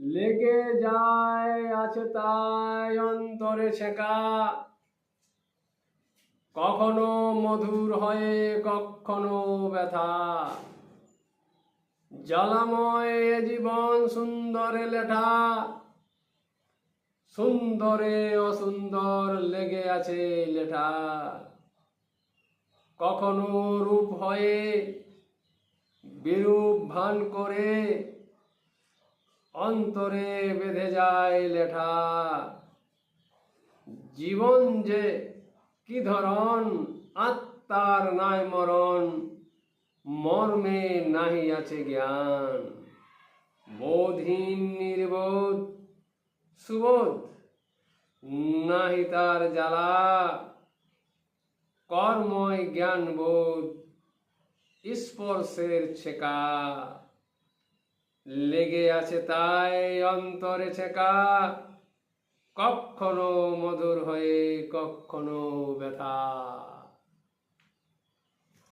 লেগে যায় আছে তাই অন্তরে ছেঁকা। কখনো মধুর হয়ে, কখনো ব্যথা। জ্বালাময় জীবন সুন্দরে লেঠা। সুন্দরে অসুন্দর লেগে আছে লেঠা। কখনো রূপ হয়ে, বিরূপ ভান করে অন্তরে বেঁধে যায় লেঠা। জীবন যে কি ধরন, আত্মার নাই মরণ, মর্মে নাহি আছে জ্ঞান। বোধহীন, নির্বোধ, সুবোধ, নাহি তার জ্বালা। কর্ময় জ্ঞান বোধ স্পর্শের ছেকা। লেগে আছে তাই অন্তরে ছেকা। কখনো মধুর হয়ে কখনো ব্যথা।